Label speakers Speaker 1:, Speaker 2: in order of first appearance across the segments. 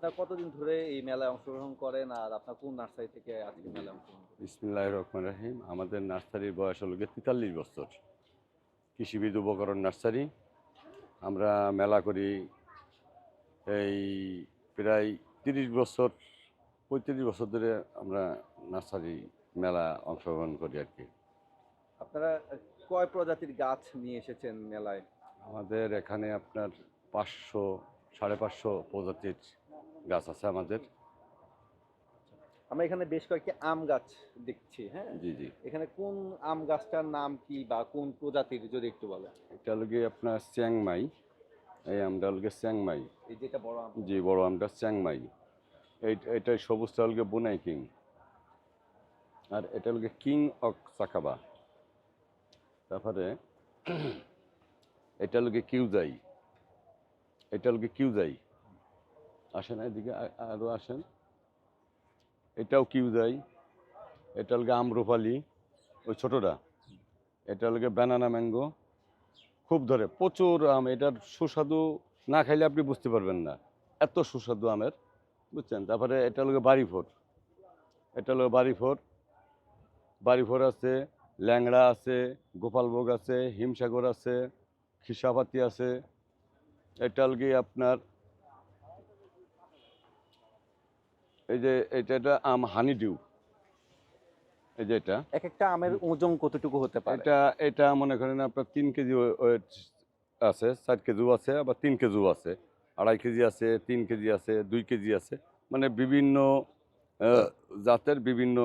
Speaker 1: আপনার কতদিন ধরে এই মেলায় অংশগ্রহণ করেন আর আপনার কোন নার্সারি থেকে আজকে মেলায় অংশগ্রহণ করেন
Speaker 2: বিসমিল্লাহ রহমান রাহিম। আমাদের নার্সারির বয়স হলো তেতাল্লিশ বছর। কৃষিবিদ উপকরণ নার্সারি। আমরা মেলা করি এই প্রায় তিরিশ বছর পঁয়ত্রিশ বছর ধরে আমরা নার্সারি মেলা অংশগ্রহণ করি আর কি।
Speaker 1: আপনারা কয় প্রজাতির গাছ নিয়ে এসেছেন মেলায়?
Speaker 2: আমাদের এখানে আপনার পাঁচশো সাড়ে পাঁচশো প্রজাতির গাছ আছে আমাদের।
Speaker 1: আমরা এখানে বেশ কয়েকটি আম গাছ দেখছি হ্যাঁ?
Speaker 2: জি জি।
Speaker 1: এখানে কোন আম গাছটার নাম কি বা কোন প্রজাতির যদি একটু বলেন?
Speaker 2: এটা হলো গিয়ে আপনার চ্যাংমাই। এই আমটা হলো গিয়ে চ্যাংমাই।
Speaker 1: এই যেটা বড় আম।
Speaker 2: জি বড় আমটা চ্যাংমাই। এই এটা সবুজটা হলকে বুনাই কিং। আর এটা হলকে কিং অক চাকাবা। তারপরে এটা হলকে কিউজাই। এটা হলকে কিউজাই। আসেন, এদিকে আ- আরও আসেন। এটাও কিউজাই। এটা হলকে আমরুপালি ওই ছোটটা। এটা হলকে ব্যানানা ম্যাঙ্গো। খুব ধরে, প্রচুর আম, এটার সুস্বাদু না খাইলে আপনি বুঝতে পারবেন না। এত সুস্বাদু আমের, বুঝছেন? তারপরে এটা হলো বাড়ি ফোর এটা হলো বাড়ি ফোর বাড়ি ফোর আছে, ল্যাংড়া আছে, গোপালভোগ আছে, হিমসাগর আছে, খিসাপাতি আছে। এটা হল গিয়ে আপনার এই যে এটা এটা আম হানি ডিউ এই যে এটা।
Speaker 1: এক একটা আমের ওজন কতটুকু হতে পারে?
Speaker 2: এটা এটা মনে করেন আপনার তিন কেজি ওয়েট আছে চার কেজিও আছে আবার তিন কেজিও আছে। আড়াই কেজি আছে তিন কেজি আছে দুই কেজি আছে। মানে বিভিন্ন জাতের বিভিন্ন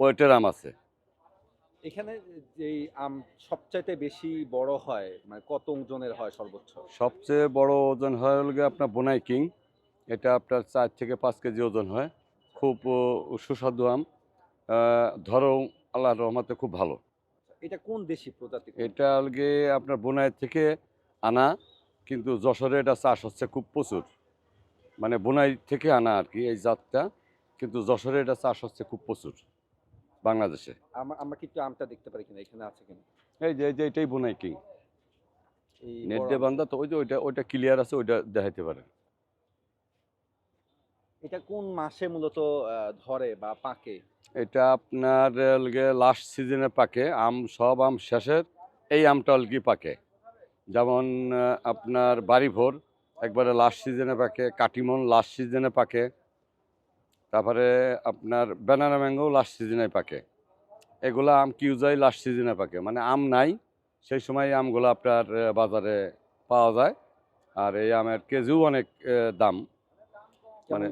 Speaker 2: ওয়েটের আম আছে।
Speaker 1: এখানে যেই আম সবচাইতে বেশি বড় হয় মানে কত ওজনের হয় সর্বোচ্চ?
Speaker 2: সবচেয়ে বড় ওজন হয় হল আপনার বোনাই কিং। এটা আপনার চার থেকে পাঁচ কেজি ওজন হয়। খুব সুস্বাদু আম। ধরো আল্লাহর রহমতে খুব ভালো।
Speaker 1: এটা কোন দেশি প্রজাতি?
Speaker 2: এটা আলগে আপনার বোনাই থেকে আনা কিন্তু যশোরে এটা চাষ হচ্ছে খুব প্রচুর। মানে বোনাই থেকে আনা আর কি এই জাতটা কিন্তু যশোরে এটা চাষ হচ্ছে খুব প্রচুর বাংলাদেশে।
Speaker 1: আমা- আমরা কি একটু আমটা দেখতে পারি কিনা? এখানে আছে কিনা?
Speaker 2: এই যে এই যে এটাই বোনাই কিং। নেট দিয়ে বান্ধা তো ওই যে ওইটা ওইটা ক্লিয়ার আছে ওইটা দেখাইতে পারেন।
Speaker 1: এটা কোন মাসে মূলত ধরে বা পাকে?
Speaker 2: এটা আপনার লাস্ট সিজনে পাকে। আম, সব আম শেষের এই আমটা অলকি পাকে। যেমন আপনার বাড়িভোর, একবারে লাস্ট সিজনে পাকে, কাটিমন লাস্ট সিজনে পাকে। তারপরে আপনার ব্যানানা ম্যাঙ্গো লাস্ট সিজনে পাকে। এগুলা আম কিউজাই লাস্ট সিজনে পাকে। মানে আম নাই, সেই সময় আমগুলো আপনার বাজারে পাওয়া যায়। আর এই আমের কেজিও অনেক দাম। মানে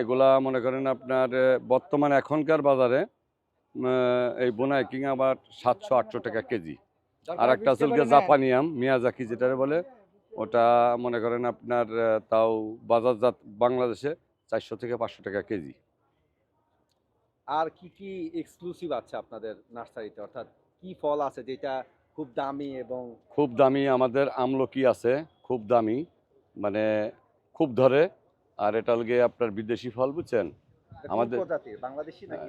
Speaker 2: এগুলা মনে করেন আপনার বর্তমানে এখনকার বাজারে এই বোনাই কিং আবার সাতশো আটশো টাকা কেজি। আর একটা আছে হলো গিয়ে জাপানি আম মিয়াজাকি যেটা বলে ওটা মনে করেন আপনার তাও বাজারজাত বাংলাদেশে চারশো থেকে পাঁচশো টাকা কেজি।
Speaker 1: আর কি কি এক্সক্লুসিভ আছে আপনাদের নার্সারিতে? অর্থাৎ কি ফল আছে যেটা খুব দামি এবং
Speaker 2: খুব দামি আমাদের আমলকি আছে খুব দামি মানে খুব ধরে আর এটা হলো গিয়ে আপনার বিদেশি ফল বুঝছেন? আমাদের-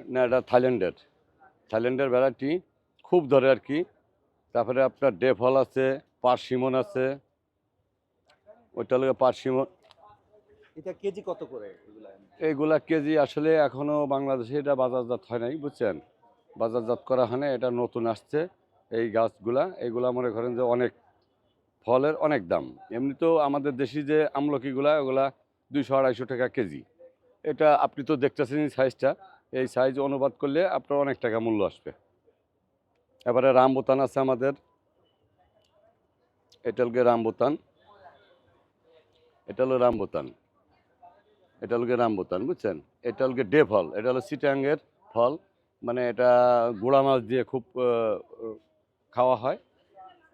Speaker 2: না এটা থাইল্যান্ডের। থাইল্যান্ডের ভ্যারাইটি খুব ধরে আর কি। তারপরে আপনার ডে ফল আছে পার্সিমন আছে। ওইটা হলো পার্সিমন।
Speaker 1: এটা কেজি কত করে? এগুলা
Speaker 2: এইগুলা কেজি আসলে এখনও বাংলাদেশে এটা বাজারজাত হয় নাই বুঝছেন? বাজারজাত করা হয় না এটা নতুন আসছে। এই গাছগুলা এগুলা মনে করেন যে অনেক ফলের অনেক দাম। এমনিতেও আমাদের দেশি যে আমলকিগুলা ওগুলা দুইশো আড়াইশো টাকা কেজি। এটা আপনি তো দেখতেছেন সাইজটা এই সাইজ অনুবাদ করলে আপনার অনেক টাকা মূল্য আসবে। এবারে রামবোতান আছে আমাদের। এটা হলো রামবোতান। এটা হলো রামবোতান। এটা হলো রামবোতান বুঝছেন? এটা হলো ডে ফল এটা হলো সিটাঙ্গের ফল। মানে এটা গুঁড়া মাছ দিয়ে খুব খাওয়া হয়।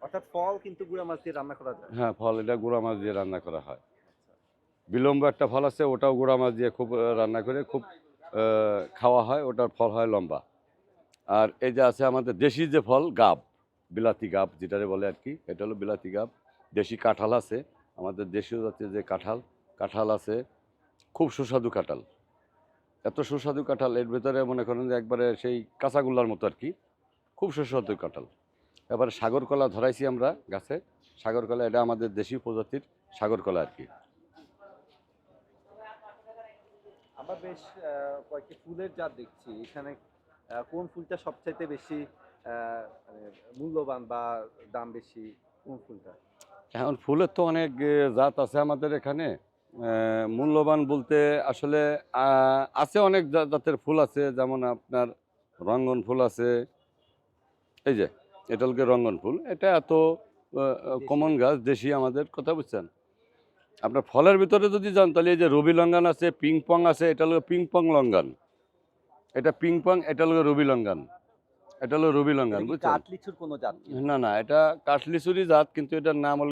Speaker 1: অর্থাৎ ফল কিন্তু গুঁড়া মাছ দিয়ে রান্না করা যায়।
Speaker 2: হ্যাঁ ফল এটা গুঁড়া মাছ দিয়ে রান্না করা হয়। বিলম্ব একটা ফল আছে, ওটাও গুঁড়া মাছ দিয়ে খুব রান্না করে খুব খাওয়া হয়, ওটার ফল হয় লম্বা। আর এই যে আছে আমাদের দেশি যে ফল, গাব, বিলাতি গাব যেটারে বলে আর কি, এটা হলো বিলাতি গাব। দেশি কাঁঠাল আছে, আমাদের দেশীয় জাতীয় যে কাঁঠাল কাঁঠাল আছে, খুব সুস্বাদু কাঁঠাল। এত সুস্বাদু কাঁঠাল, এর ভেতরে মনে করেন যে একবারে সেই কাঁচাগোল্লার মতো আর কি, খুব সুস্বাদু কাঁঠাল। এবারে সাগর কলা ধরাইছি আমরা গাছে সাগর কলা এটা আমাদের দেশি প্রজাতির সাগর কলা আর কি।
Speaker 1: আমরা বেশ কয়েকটি ফুলের জাত দেখছি। এখানে কোন ফুলটা সবচাইতে বেশি মানে মূল্যবান বা দাম বেশি কোন ফুলটা?
Speaker 2: এখন ফুলের তো অনেক জাত আছে আমাদের এখানে। মূল্যবান বলতে আসলে আছে অনেক জাতের ফুল আছে যেমন আপনার রঙ্গন ফুল আছে। এই যে এটা হলো গিয়ে রঙ্গন ফুল এটা এত কমন গাছ দেশি আমাদের কথা বুঝছেন? আপনার ফলের ভিতরে যদি যান তাহলে এই যে রবি লঙ্গান আছে পিং পং আছে এটা হলো পিং পং লঙ্গান। এটা পিং পং এটা হলো রবি লঙ্গান। এটা হলো রবি লঙ্গান বুঝছেন?
Speaker 1: জাত
Speaker 2: না না এটা কাঠলিচুরি জাত কিন্তু এটার নাম হলো